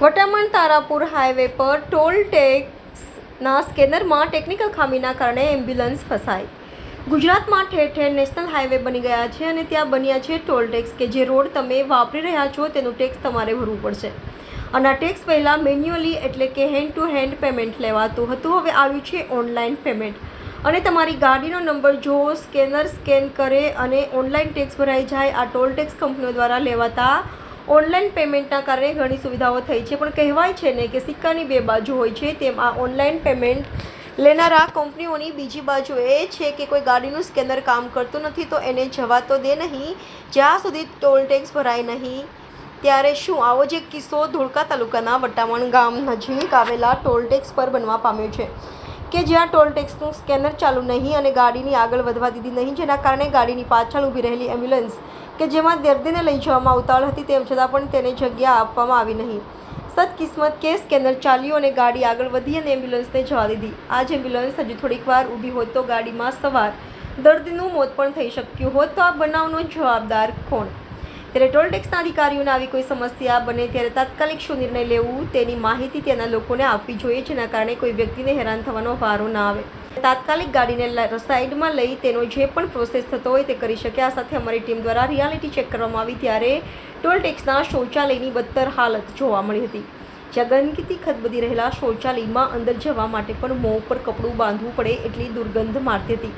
Vataman Tarapur highway પર toll ટેક્સના સ્કેનરમાં ટેકનિકલ ખામીના કારણે એમ્બ્યુલન્સ ફસાઈ. ગુજરાતમાં ઠેર ઠેર નેશનલ હાઈવે બની ગયા છે અને ત્યાં બન્યા છે ટોલ ટેક્સ કે જે રોડ તમે વાપરી રહ્યા છો તેનું ટેક્સ તમારે ભરવું પડશે. અને આ ટેક્સ પહેલાં મેન્યુઅલી એટલે કે હેન્ડ ટુ હેન્ડ પેમેન્ટ લેવાતું હતું. હવે આવ્યું છે ઓનલાઈન પેમેન્ટ. અને તમારી ગાડીનો નંબર જો સ્કેનર સ્કેન કરે અને ઓનલાઈન ટેક્સ ભરાઈ જાય. આ ટોલ ટેક્સ કંપનીઓ દ્વારા લેવાતા ઓનલાઈન પેમેન્ટના કારણે ઘણી સુવિધાઓ થઈ છે, પણ કહેવાય છે ને કે સિક્કાની બે બાજુ હોય છે. તેમ આ ઓનલાઈન પેમેન્ટ લેનારા કંપનીઓની બીજી બાજુ એ છે કે કોઈ ગાડીનું સ્કેનર કામ કરતું નથી તો એને જવા તો દે નહીં. જ્યાં સુધી ટોલ ટેક્સ ભરાય નહીં, ત્યારે શું? આવો જે કિસ્સો ધોળકા તાલુકાના વટામણ ગામ નજીક આવેલા ટોલ ટેક્સ પર બનવા પામ્યો છે કે જ્યાં ટોલ ટેક્સનું સ્કેનર ચાલુ નહીં અને ગાડીની આગળ વધવા દીધી નહીં, જેના કારણે ગાડીની પાછળ ઊભી રહેલી એમ્બ્યુલન્સ કે જેમાં દર્દીને લઈ જવામાં ઉતાવળ હતી તેમ છતાં પણ તેને જગ્યા આપવામાં આવી નહીં. સદકિસ્મત કે સ્કેનર ચાલ્યું અને ગાડી આગળ વધી અને એમ્બ્યુલન્સને જવા દીધી. આજ એમ્બ્યુલન્સ હજુ થોડીક વાર ઊભી હોત તો ગાડીમાં સવાર દર્દીનું મોત પણ થઈ શક્યું હોત તો આ બનાવનો જવાબદાર કોણ? ત્યારે ટોલ ટેક્સના અધિકારીઓને આવી કોઈ સમસ્યા બને ત્યારે તાત્કાલિક શું નિર્ણય લેવું તેની માહિતી ત્યાંના લોકોને આપવી જોઈએ, જેના કારણે કોઈ વ્યક્તિને હેરાન થવાનો વારો ના આવે. તાત્કાલિક ગાડીને સાઈડમાં લઈ તેનો જે પણ પ્રોસેસ થતો હોય તે કરી શકે. આ સાથે અમારી ટીમ દ્વારા રિયાલિટી ચેક કરવામાં આવી ત્યારે ટોલ ટેક્સના શૌચાલયની બદતર હાલત જોવા મળી હતી. જ્યાં ગંદકીથી ખદબદી રહેલા શૌચાલયમાં અંદર જવા માટે પણ મોં ઉપર કપડું બાંધવું પડે એટલી દુર્ગંધ મારતી હતી.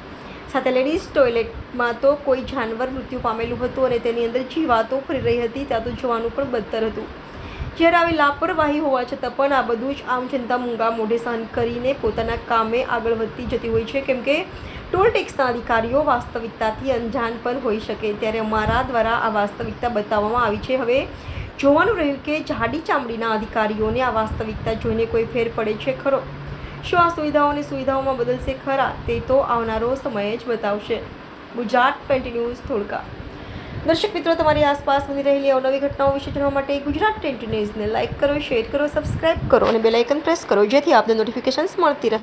સાથે લેડીઝ ટોયલેટમાં તો કોઈ જાનવર મૃત્યુ પામેલું હતું અને તેની અંદર જીવાતો ફરી રહી હતી, ત્યાં તો જોવાનું પણ બદતર હતું. જ્યારે આવી લાપરવાહી હોવા છતાં પણ આ બધું જ આમ જનતા મૂંગા મોઢે સહન કરીને પોતાના કામે આગળ વધતી જતી હોય છે. કેમ કે ટોલ ટેક્સના અધિકારીઓ વાસ્તવિકતાથી અંજાન પણ હોઈ શકે ત્યારે અમારા દ્વારા આ વાસ્તવિકતા બતાવવામાં આવી છે. હવે જોવાનું રહ્યું કે જાડી ચામડીના અધિકારીઓને આ વાસ્તવિકતા જોઈને કોઈ ફેર પડે છે ખરો? શું આ સુવિધાઓને સુવિધાઓમાં બદલશે ખરા તે તો આવનારો સમય જ બતાવશે. Gujarat twenty news, Dholka. દર્શક મિત્રો, તમારી આસપાસ બની રહેલી અવનવી ઘટનાઓ વિશે જાણવા માટે ગુજરાત ટ્વેન્ટી ન્યૂઝને લાઇક કરો, શેર કરો, સબસ્ક્રાઇબ કરો અને બેલાઇકન પ્રેસ કરો, જેથી આપને નોટિફિકેશન્સ મળતી રહે.